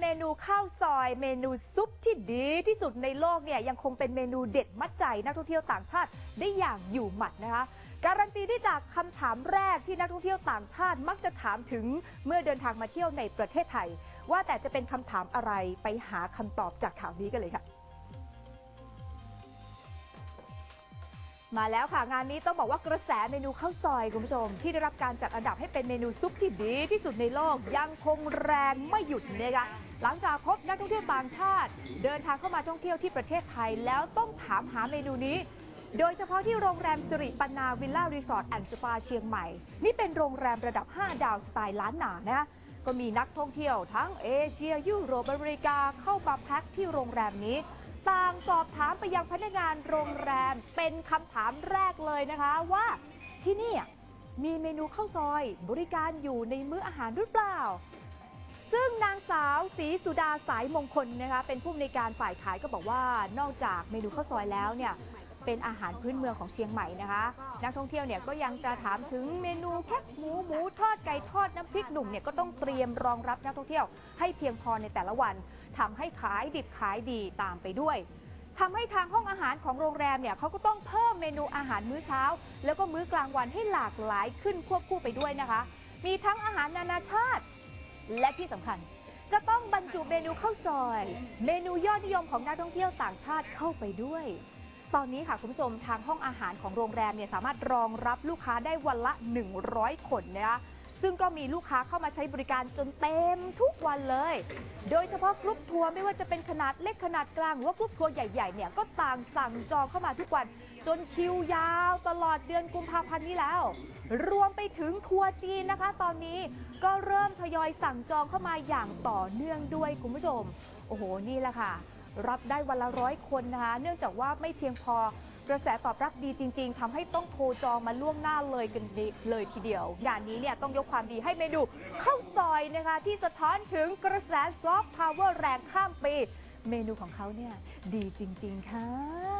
เมนูข้าวซอย เมนูซุปที่ดีที่สุดในโลกเนี่ยยังคงเป็นเมนูเด็ดมัดใจนักท่องเที่ยวต่างชาติได้อย่างอยู่หมัดนะคะ การันตีได้จากคำถามแรกที่นักท่องเที่ยวต่างชาติมักจะถามถึงเมื่อเดินทางมาเที่ยวในประเทศไทย ว่าแต่จะเป็นคำถามอะไรไปหาคำตอบจากข่าวนี้กันเลยค่ะ มาแล้วค่ะงานนี้ต้องบอกว่ากระแสเมนูข้าวซอยคุณผู้ชม ที่ได้รับการจัดอันดับให้เป็นเมนูซุปที่ดีที่สุดในโลกยังคงแรงไม่หยุดนะคะหลังจากพบนักท่องเที่ยวต่างชาติ เดินทางเข้ามาท่องเที่ยวที่ประเทศไทยแล้วต้องถามหาเมนูนี้ โดยเฉพาะที่โรงแรมสิริปันนาวิลล่ารีสอร์ทแอนด์สปาเชียงใหม่ นี่เป็นโรงแรมระดับ 5 ดาวสไตล์ล้านนานะก็มีนักท่องเที่ยวทั้งเอเชียยุโรปอเมริกาเข้ามาพักที่โรงแรมนี้ ต่างสอบถามไปยังพนักงานโรงแรม เป็นคำถามแรกเลยนะคะว่าที่นี่มีเมนูข้าวซอยบริการอยู่ในมื้ออาหารหรือเปล่า ซึ่งนางสาวศรีสุดาสายมงคลนะคะเป็นผู้อำนการฝ่ายขายก็บอกว่านอกจากเมนูข้าวซอยแล้วเนี่ยเป็นอาหารพื้นเมืองของเชียงใหม่นะคะ นักท่องเที่ยวเนี่ยก็ยังจะถามถึงเมนูแคบหมูหมูทอดไก่ทอดน้ำพริกหนุ่มเนี่ยก็ต้องเตรียมรองรับนักท่องเที่ยวให้เพียงพอในแต่ละวัน ทำให้ขายดิบขายดีตามไปด้วยทำให้ทางห้องอาหารของโรงแรมเนี่ยเขาก็ต้องเพิ่มเมนูอาหารมื้อเช้า แล้วก็มื้อกลางวันให้หลากหลายขึ้นควบคู่ไปด้วยนะคะ มีทั้งอาหารนานาชาติ และที่สำคัญ จะต้องบรรจุเมนูข้าวซอย เมนูยอดนิยมของนักท่องเที่ยวต่างชาติเข้าไปด้วย ตอนนี้ค่ะคุณผู้ชมทางห้องอาหารของโรงแรมเนี่ยสามารถรองรับลูกค้าได้วันละ 100 คนนะคะ ซึ่งก็มีลูกค้าเข้ามาใช้บริการจนเต็มทุกวันเลย โดยเฉพาะกรุ๊ปทัวร์ไม่ว่าจะเป็นขนาดเล็กขนาดกลางหรือว่ากรุ๊ปทัวร์ใหญ่ๆเนี่ยก็ต่างสั่งจองเข้ามาทุกวัน จนคิวยาวตลอดเดือนกุมภาพันธ์นี้แล้ว รวมไปถึงทัวร์จีนนะคะ ตอนนี้ก็เริ่มทยอยสั่งจองเข้ามาอย่างต่อเนื่องด้วยคุณผู้ชม โอ้โหนี่แหละค่ะ รับได้วันละร้อยคนนะคะ เนื่องจากว่าไม่เพียงพอ กระแสตอบรับดีจริง ๆทำให้ต้องโทรจองมาล่วงหน้าเลยกันเลยทีเดียว งานนี้เนี่ยต้องยกความดีให้เมนูข้าวซอยนะคะที่สะท้อนถึงกระแสซอฟต์พาวเวอร์แรงข้ามปี เมนูของเขาเนี่ยดีจริง ๆ ค่ะ